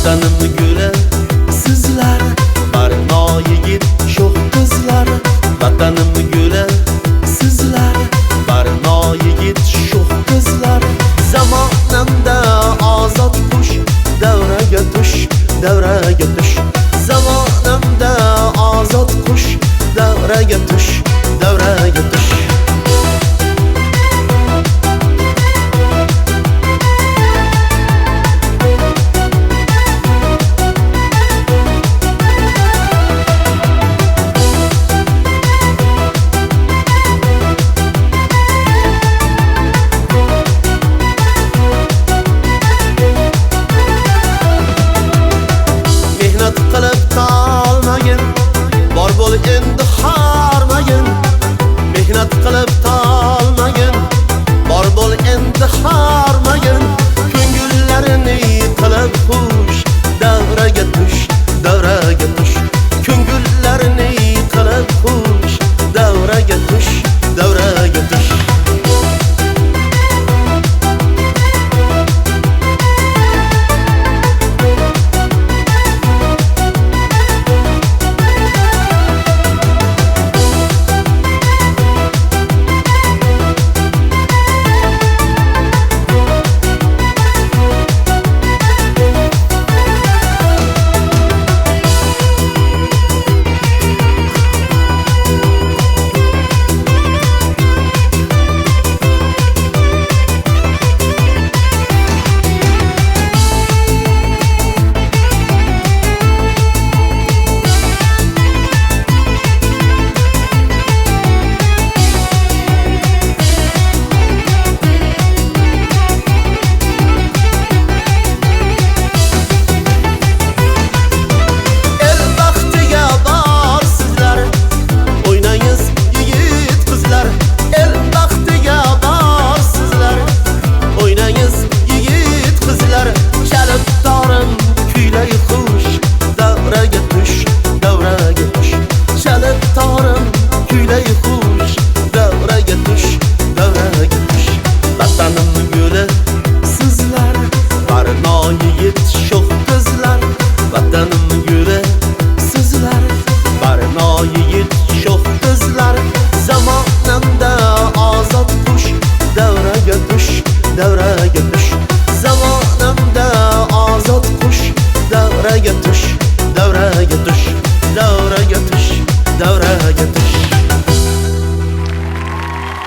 vatanımı gülə sizlər Barma yigit şox qızlar vatanımı gülə sizlər Barma yigit şox qızlar Zamanında azad quş davrə götüş davrə götüş. Zamanında azad quş davrə götüş. in the heart. yok kızlar.